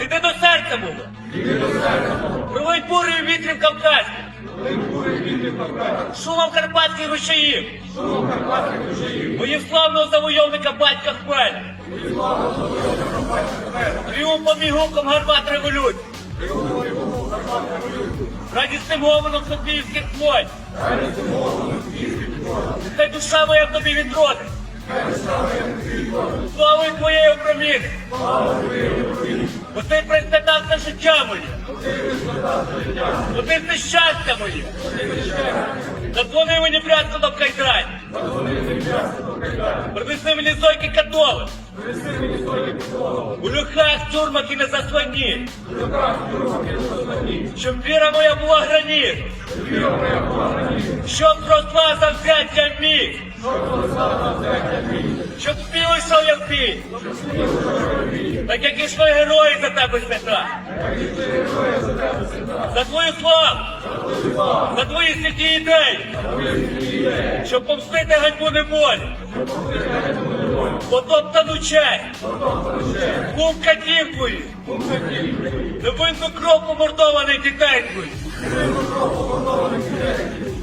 Іди до серця мого. Проводь бурею вітрів Кавказьких. Шумом карпатських рушаїв. Моїм славного завойовника батька Хмель. Тріумфом і гуком гармат революції. Радісним гомоном Софіївських хвой. Хай душа моя в тобі відродить. Славою твоєю проміг. Бо ти це життя моє. Бо ти щастя моє. Задзвони мені брязку до кайдань. Принеси мені зойки католи. У люхах, тюрмах і на заслоні. Щоб віра моя була граніт. Щоб зросла завзяття міг. Щоб йшов як бій. Так як ішли герої за тебе свята. За твою славу. За твої святі ідеї. Щоб помстити ганьбу неволі. Потоптану честь. Кум катів твоїх. Невинну кров помордованих дітей твоїх.